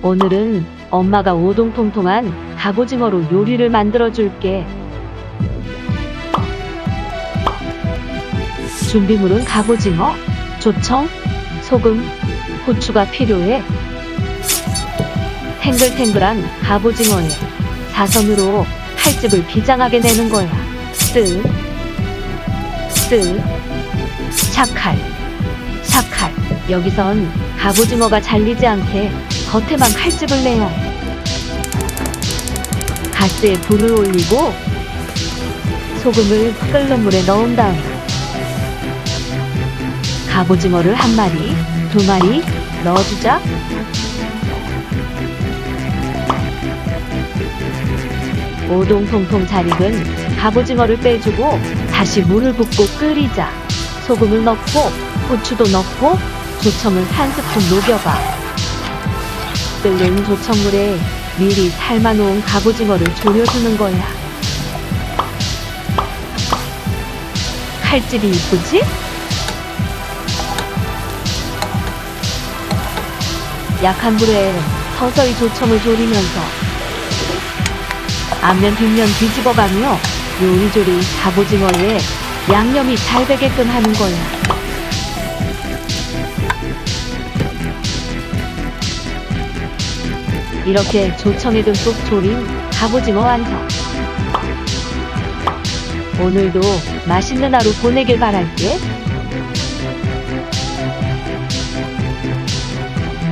오늘은 엄마가 오동통통한 갑오징어로 요리를 만들어 줄게. 준비물은 갑오징어, 조청, 소금, 후추가 필요해. 탱글탱글한 갑오징어에 사선으로 칼집을 비장하게 내는 거야. 쓱, 쓱, 샤칼, 샤칼. 여기선 갑오징어가 잘리지 않게 겉에만 칼집을 내야 해. 가스에 불을 올리고 소금을 끓는 물에 넣은 다음 갑오징어를 한 마리, 두 마리 넣어주자. 오동통통 잘 익은 갑오징어를 빼주고 다시 물을 붓고 끓이자. 소금을 넣고 후추도 넣고 조청을 한 스푼 녹여봐. 끓는 조청물에 미리 삶아놓은 갑오징어를 졸여주는 거야. 칼집이 이쁘지? 약한 불에 서서히 조청을 졸이면서 앞면 뒷면 뒤집어가며 요리조리 갑오징어에 양념이 잘 배게끔 하는 거야. 이렇게 듬뿍 졸인 갑오징어 완성. 오늘도 맛있는 하루 보내길 바랄게.